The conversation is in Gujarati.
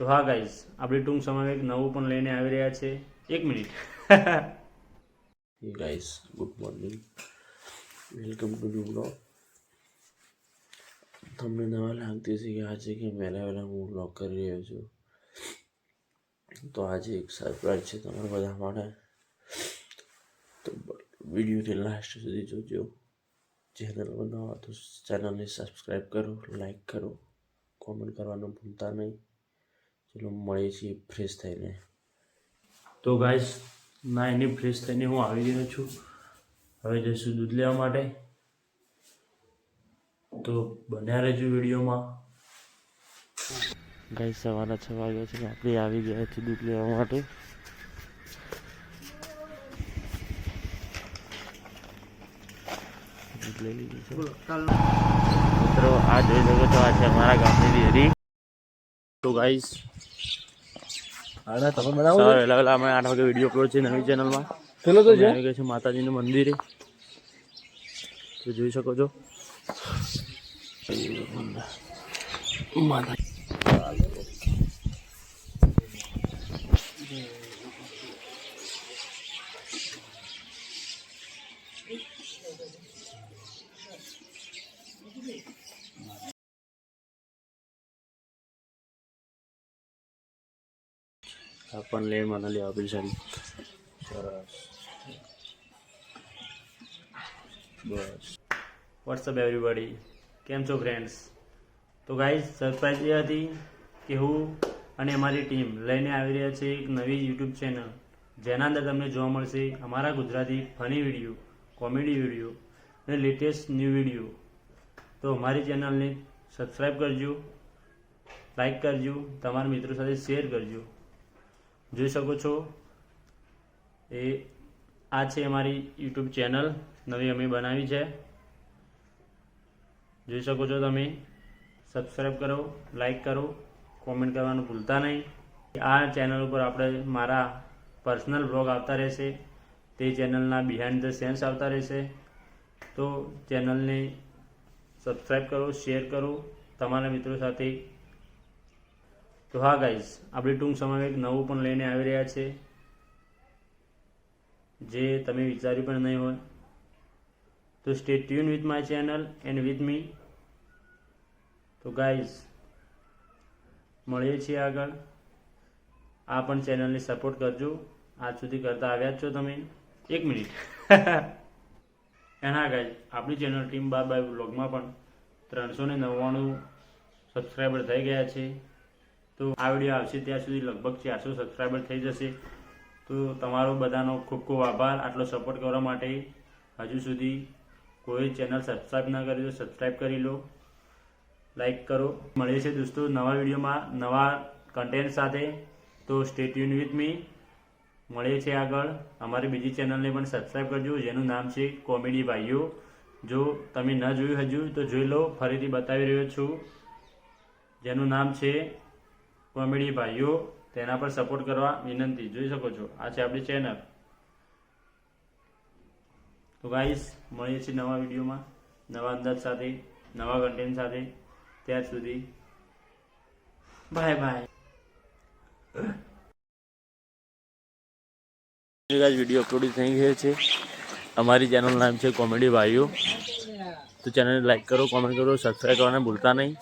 તો હા ગાઈઝ આપણે ટૂંક સમયમાં એક નવું પણ લઈને આવી રહ્યા છે. એક minute. Guys good morning welcome to new blog. તમને નવા લાગતી હશે કે આજે કે વહેલા વહેલા હું બ્લોગ કરી રહ્યો છું. તો આજે એક સરપ્રાઈઝ છે તમારા બધા માટે. તો વિડીયોને લાસ્ટ સુધી જોજો. ચેનલ બનાવો તો ચેનલને સબસ્ક્રાઈબ કરો લાઈક કરો. કોમેન્ટ કરવાનું ભૂલતા નહીં. ચલો મળીએ છીએ ફ્રેશ થઈને. તો ગાઈસ ના એની ફ્રેશ થઈને હું આવી ગયો છું. હવે જઈશું દૂધ લેવા માટે. તો બન્યા રહેજો વિડીયોમાં. ગાઈસ સવારના છ વાગ્યા છે આપણે આવી ગયા છીએ દૂધ લેવા માટે. મિત્રો આ જોઈ શકો છો આ છે અમારા ગામની ડેરી. તો ગાઈઝ આના તમે બનાવો સર વહેલા વહેલા અમે આઠ વાગે વીડિયો અપલોડ છે નવી ચેનલમાં પેલો તો છે? છે માતાજીનું મંદિર. તો જોઈ શકો છો. માતા આ પણ મને મનાલી આપેલ સારી સરસ. બસ. વોટ્સઅપ એવરીબડી કેમ છો ફ્રેન્ડ્સ તો ગાઈઝ સરપ્રાઈઝ એ હતી કે હું અને અમારી ટીમ લઈને આવી રહ્યા છે એક નવી યુટ્યુબ ચેનલ જેના અંદર તમને જોવા મળશે અમારા Gujarati funny video comedy video અને લેટેસ્ટ ન્યૂ વીડિયો તો અમારી ચેનલને સબસ્ક્રાઈબ કરજો લાઈક કરજો, તમારા મિત્રો સાથે શેર કરજો. જોઈ શકો છો. એ, આ છે અમારી યુટ્યુબ ચેનલ. નવી અમે બનાવી છે. જોઈ શકો છો તમે. સબસ્ક્રાઈબ કરો લાઈક કરો કોમેન્ટ કરવાનું ભૂલતા નહીં. આ ચેનલ ઉપર આપણે મારા પર્સનલ બ્લોગ આવતા રહેશે. તે ચેનલના બિહાઇન્ડ ધ સેન્સ આવતા રહેશે. તો ચેનલને સબસ્ક્રાઈબ કરો શેર કરો. તમારા મિત્રો સાથે તો હા ગાઈઝ આપણે ટૂંક સમયમાં એક નવું પણ લઈને આવી રહ્યા છે. જે તમે વિચાર્યું પણ નહીં હોય. તો stay tune with my channel and with me તો ગાઈઝ મળીએ છીએ આગળ. આ પણ ચેનલને સપોર્ટ કરજો. આજ સુધી કરતા આવ્યા જ છો તમે. એક મિનિટ. એના ગાઈઝ આપણી ચેનલ ટીમ બાર બાય વ્લોગમાં પણ ત્રણસો ને નવ્વાણું સબસ્ક્રાઈબર થઈ ગયા છે. તો આ વીડિયો આવશે ત્યાં સુધી લગભગ ચારસો સબસ્ક્રાઈબર થઈ જશે. તો તમારો બધાનો ખૂબ ખૂબ આભાર. આટલો સપોર્ટ કરવા માટે હજુ સુધી કોઈ ચેનલ સબસ્ક્રાઈબ ના કરી તો સબસ્ક્રાઈબ કરી લો. લાઈક કરો. મળીએ છીએ દોસ્તો નવા વિડીયોમાં નવા કન્ટેન્ટ સાથે. તો સ્ટેટ યુન વિથ મી મળીએ છીએ આગળ. અમારી બીજી ચેનલને પણ સબસ્ક્રાઈબ કરજો, જેનું નામ છે કોમેડી ભાઈઓ જો તમે ન જોયું હજુ, તો જોઈ લો. ફરીથી બતાવી રહ્યો છું. જેનું નામ છે કોમેડી ભાઈઓ, તેના પર સપોર્ટ કરવા વિનંતી. જોઈ શકો છો, આ છે આપણી ચેનલ તો ગાઈસ મળીએ છીએ નવા વિડીયોમાં, નવા અંદાજ સાથે, નવા કન્ટેન્ટ સાથે. ત્યાર સુધી બાય બાય વીડિયો અપલોડ થઈ ગયો છે, અમારી ચેનલ નામ છે કોમેડી ભાઈઓ. તો ચેનલને લાઈક કરો કોમેન્ટ કરો સબસ્ક્રાઈબ કરવાને ભૂલતા નહીં.